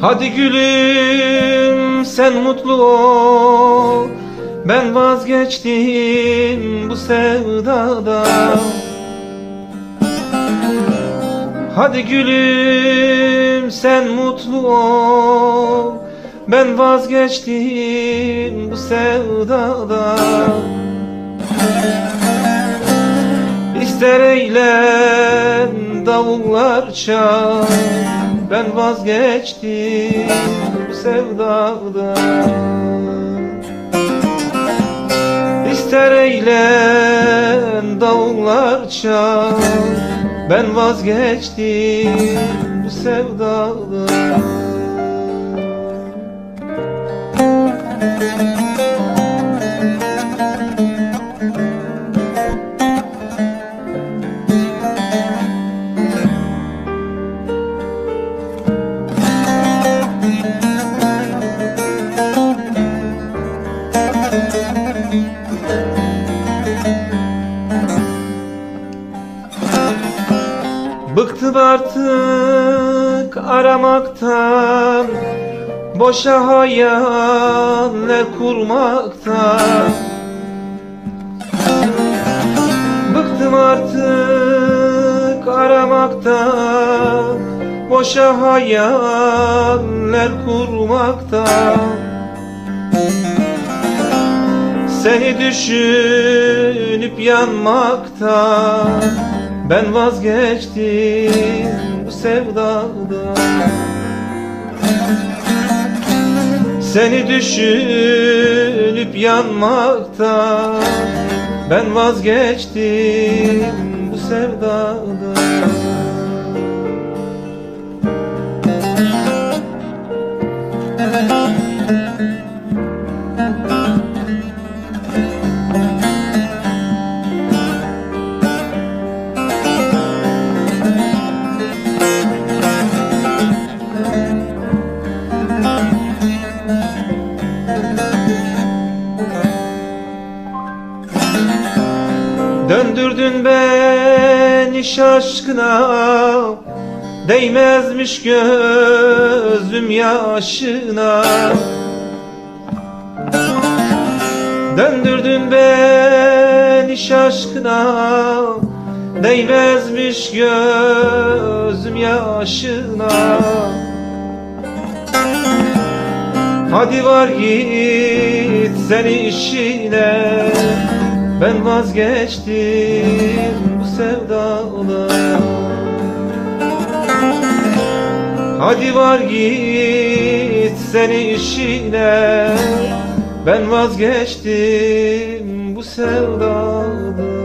Hadi gülüm sen mutlu ol. Ben vazgeçtim bu sevdadan Hadi gülüm sen mutlu ol. Ben vazgeçtim bu sevdadan İster eğlen davullar çal. Ben vazgeçtim bu sevdadan. İster eğlen davullar çal. Ben vazgeçtim bu sevdadan Bıktım artık aramaktan Boşa hayaller kurmaktan. Bıktım artık aramaktan Boşa hayaller kurmaktan. Seni düşünüp yanmaktan Ben vazgeçtim bu sevdadan Seni düşünüp yanmaktan Ben vazgeçtim bu sevdadan Döndürdün beni şaşkına. Değmezmiş gözüm yaşına. Döndürdün beni şaşkına. Değmezmiş gözüm yaşına. Hadi var git seni işine Ben vazgeçtim bu sevdadan Hadi var git seni işine. Ben vazgeçtim bu sevdadan